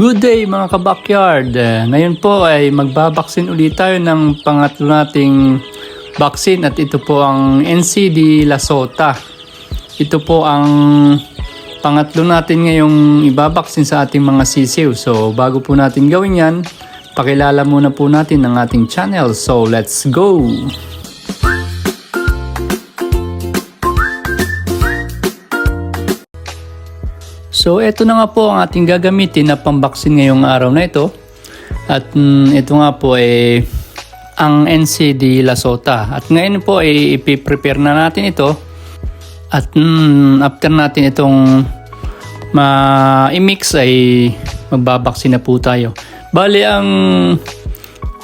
Good day mga kabakyard! Ngayon po ay magbabaksin ulit tayo ng pangatlo nating vaccine at ito po ang NCD Lasota. Ito po ang pangatlo natin ngayong ibabaksin sa ating mga sisiw. So bago po natin gawin yan, pakilala muna po natin ang ating channel. So let's go! So ito na nga po ang ating gagamitin na pambaksin ngayong araw na ito. At mm, ito nga po ay ang NCD Lasota. At ngayon po ay ipiprepare na natin ito. At mm, after natin itong ma-mix ay magbabaksin na po tayo. Bali ang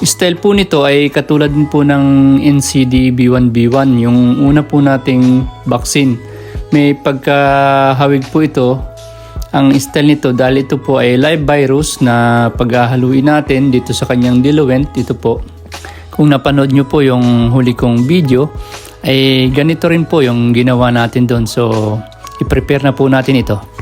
style po nito ay katulad din po ng NCD B1B1 yung una po nating vaccine. May pagkahawig po ito ang style nito dahil ito po ay live virus na paghahaluin natin dito sa kanyang diluent dito po. Kung napanood nyo po yung huli kong video ay ganito rin po yung ginawa natin doon. So i-prepare na po natin ito.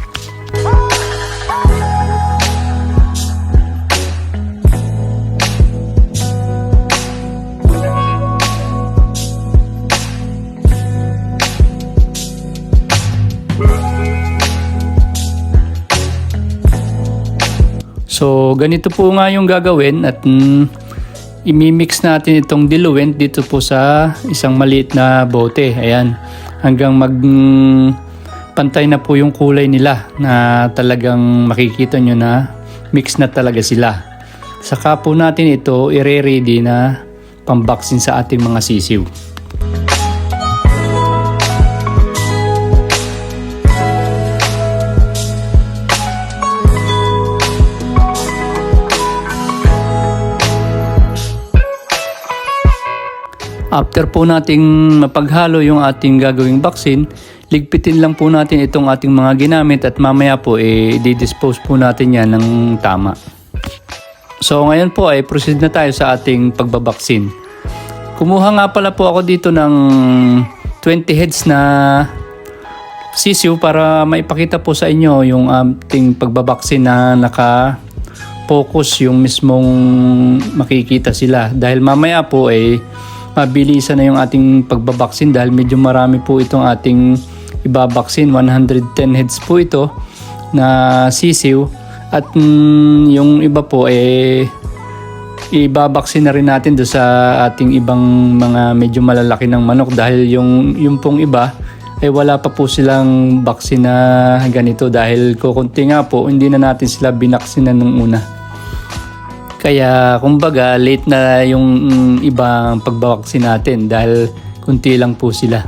So, ganito po nga yung gagawin at mm, imimix natin itong diluent dito po sa isang maliit na bote. Ayan. Hanggang mag mm, pantay na po yung kulay nila na talagang makikita nyo na mix na talaga sila. Saka po natin ito ire-ready na pambaksin sa ating mga sisiw. After po nating mapaghalo yung ating gagawing vaccine, ligpitin lang po natin itong ating mga ginamit at mamaya po eh, i-dispose po natin yan ng tama. So ngayon po ay proceed na tayo sa ating pagbabaksin. Kumuha nga pala po ako dito ng 20 heads na sisiw para maipakita po sa inyo yung ating pagbabaksin na naka focus yung mismong makikita sila dahil mamaya po ay mabilisan na yung ating pagbabaksin dahil medyo marami po itong ating ibabaksin 110 heads po ito na sisiw at mm, yung iba po eh ibabaksin na rin natin do sa ating ibang mga medyo malalaki ng manok dahil yung yung pong iba ay wala pa po silang baksin na ganito dahil kukunti nga po hindi na natin sila binaksinan nung una. Kaya kumbaga late na yung mm, ibang pagbabaksin natin dahil kunti lang po sila.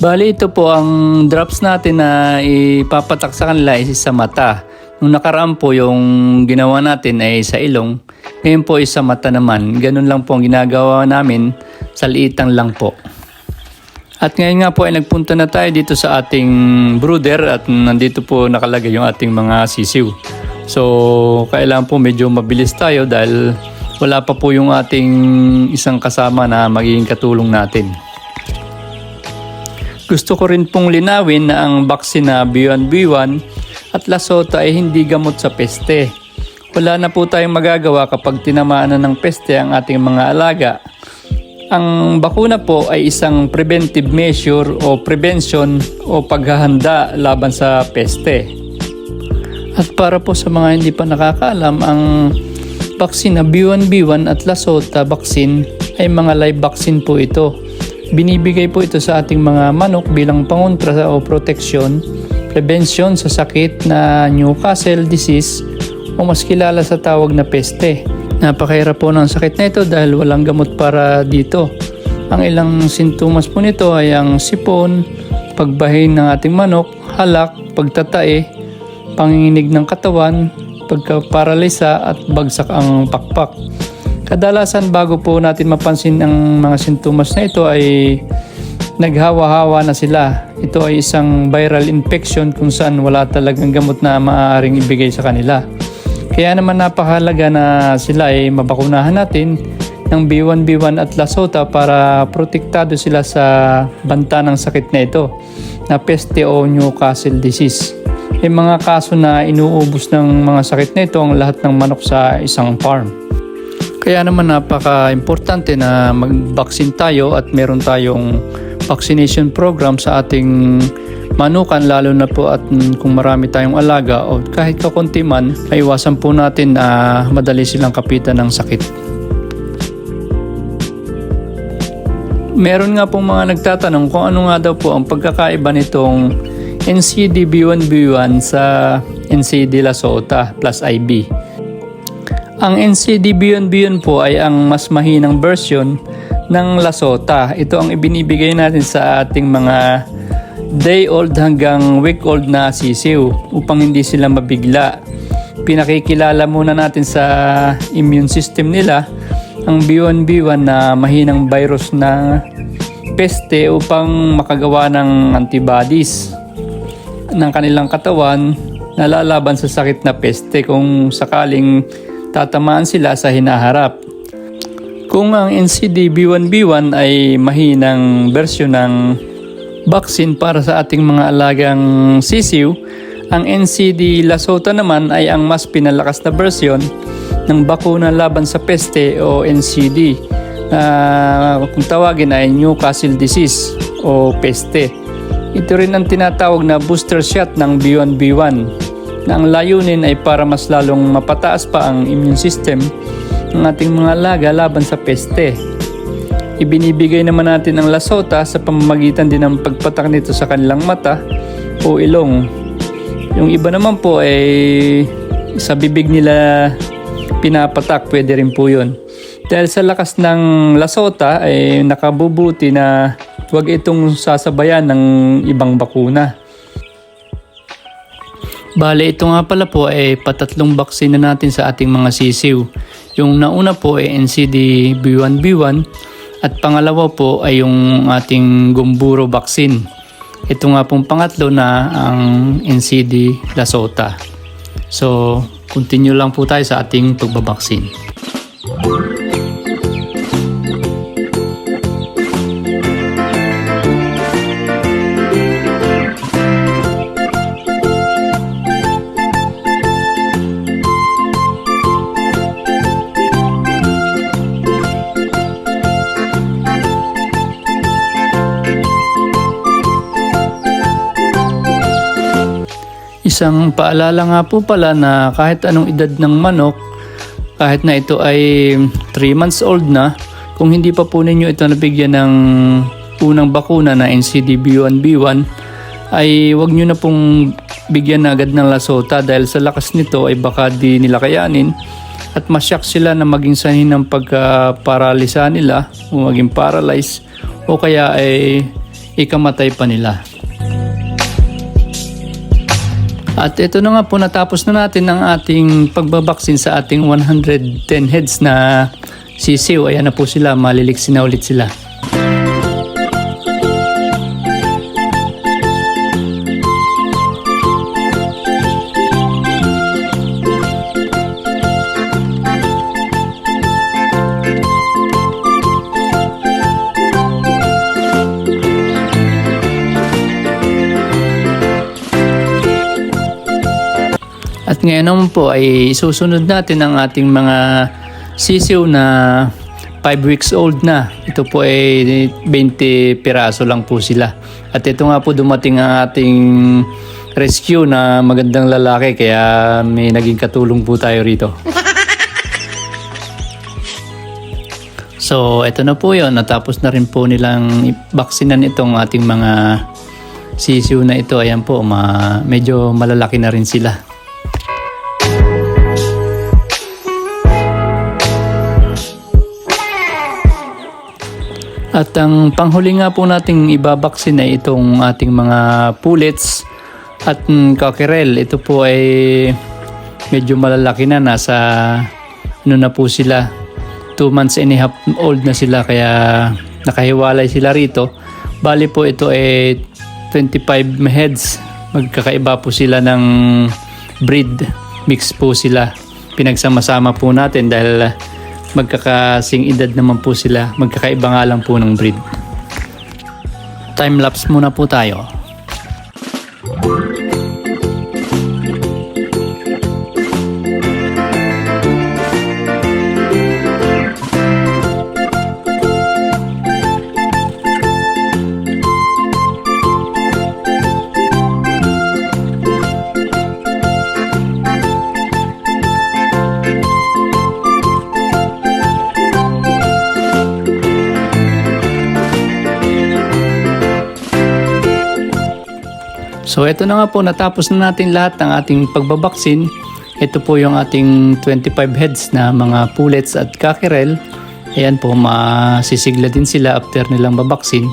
Bali ito po ang drops natin na ipapatak sa kanila is sa mata. Nung nakaraan po yung ginawa natin ay sa ilong. Ngayon po is sa mata naman. Ganun lang po ang ginagawa namin sa liitang lang po. At ngayon nga po ay nagpunta na tayo dito sa ating brooder at nandito po nakalagay yung ating mga sisiw. So, kailangan po medyo mabilis tayo dahil wala pa po yung ating isang kasama na magiging katulong natin. Gusto ko rin pong linawin na ang vaccine na B1B1 at Lasota ay hindi gamot sa peste. Wala na po tayong magagawa kapag tinamaan na ng peste ang ating mga alaga. Ang bakuna po ay isang preventive measure o prevention o paghahanda laban sa peste. At para po sa mga hindi pa nakakaalam, ang vaccine na B1B1 at Lasota vaccine ay mga live vaccine po ito. Binibigay po ito sa ating mga manok bilang pangontra o proteksyon, prevention sa sakit na Newcastle disease o mas kilala sa tawag na peste. Napakahirap po ng sakit na ito dahil walang gamot para dito. Ang ilang sintomas po nito ay ang sipon, pagbahin ng ating manok, halak, pagtatae, panginginig ng katawan, pagkaparalisa at bagsak ang pakpak. Kadalasan bago po natin mapansin ang mga sintomas na ito ay naghawa-hawa na sila. Ito ay isang viral infection kung saan wala talagang gamot na maaaring ibigay sa kanila. Kaya naman napakahalaga na sila ay mabakunahan natin ng B1B1 at Lasota para protektado sila sa banta ng sakit na ito na peste o Newcastle disease. May mga kaso na inuubos ng mga sakit na ito ang lahat ng manok sa isang farm. Kaya naman napaka-importante na mag-vaccine tayo at meron tayong vaccination program sa ating manukan lalo na po at kung marami tayong alaga o kahit kakunti man, maiwasan po natin na madali silang kapitan ng sakit. Meron nga pong mga nagtatanong kung ano nga daw po ang pagkakaiba nitong NCD B1B1 sa NCD Lasota plus IB. Ang NCD B1B1 po ay ang mas mahinang version ng Lasota. Ito ang ibinibigay natin sa ating mga day old hanggang week old na sisiw upang hindi sila mabigla. Pinakikilala muna natin sa immune system nila ang B1B1 na mahinang virus na peste upang makagawa ng antibodies ng kanilang katawan na lalaban sa sakit na peste kung sakaling tatamaan sila sa hinaharap. Kung ang NCD B1B1 ay mahinang bersyon ng vaccine para sa ating mga alagang sisiw, ang NCD Lasota naman ay ang mas pinalakas na bersyon ng bakuna laban sa peste o NCD na kung tawagin ay Newcastle disease o peste. Ito rin ang tinatawag na booster shot ng B1B1 na ang layunin ay para mas lalong mapataas pa ang immune system ng ating mga alaga laban sa peste. Ibinibigay naman natin ang lasota sa pamamagitan din ng pagpatak nito sa kanilang mata o ilong. Yung iba naman po ay sa bibig nila pinapatak, pwede rin po yun. Dahil sa lakas ng lasota ay nakabubuti na huwag itong sasabayan ng ibang bakuna. Bale, ito nga pala po ay patatlong vaccine na natin sa ating mga sisiw. Yung nauna po ay NCD B1B1 at pangalawa po ay yung ating Gumburo vaccine. Ito nga pong pangatlo na ang NCD Lasota. So, continue lang po tayo sa ating pagbabaksin. Isang paalala nga po pala na kahit anong edad ng manok, kahit na ito ay 3 months old na, kung hindi pa po ninyo ito nabigyan ng unang bakuna na NCDB1B1, ay wag nyo na pong bigyan na agad ng lasota dahil sa lakas nito ay baka di nila kayanin at masyak sila na maging sanhin ng pagka-paralisa nila o maging paralyzed o kaya ay ikamatay pa nila. At ito na nga po natapos na natin ang ating pagbabaksin sa ating 110 heads na sisiw. Ayan na po sila, maliliksin na ulit sila. At ngayon naman po ay susunod natin ang ating mga sisiw na 5 weeks old na. Ito po ay 20 piraso lang po sila. At ito nga po dumating ang ating rescue na magandang lalaki kaya may naging katulong po tayo rito. So, ito na po yon Natapos na rin po nilang baksinan itong ating mga sisiw na ito. Ayan po, ma medyo malalaki na rin sila. At ang panghuli nga po nating ibabaksin ay itong ating mga pullets at cockerel. Ito po ay medyo malalaki na. Nasa ano na po sila. 2 months and a half old na sila kaya nakahiwalay sila rito. Bali po ito ay 25 heads. Magkakaiba po sila ng breed. Mix po sila. Pinagsama-sama po natin dahil magkakasing edad naman po sila. Magkakaiba nga lang po ng breed. Time lapse muna po tayo. So ito na nga po, natapos na natin lahat ng ating pagbabaksin. Ito po yung ating 25 heads na mga pullets at kakirel. Ayan po, masisigla din sila after nilang babaksin.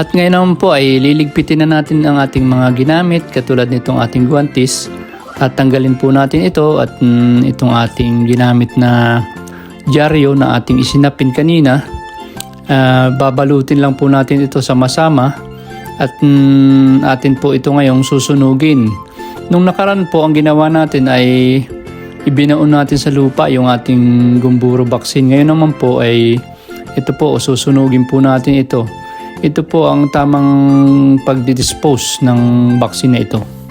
At ngayon naman po ay liligpitin na natin ang ating mga ginamit katulad nitong ating guantes. Tatanggalin po natin ito at mm, itong ating ginamit na dyaryo na ating isinapin kanina. Ah, babalutin lang po natin ito sama-sama at mm, atin po ito ngayong susunugin. Nung nakaraan po ang ginawa natin ay ibinaon natin sa lupa yung ating gumburo vaccine. Ngayon naman po ay ito po susunugin po natin ito. Ito po ang tamang pagdidispose ng vaccine na ito.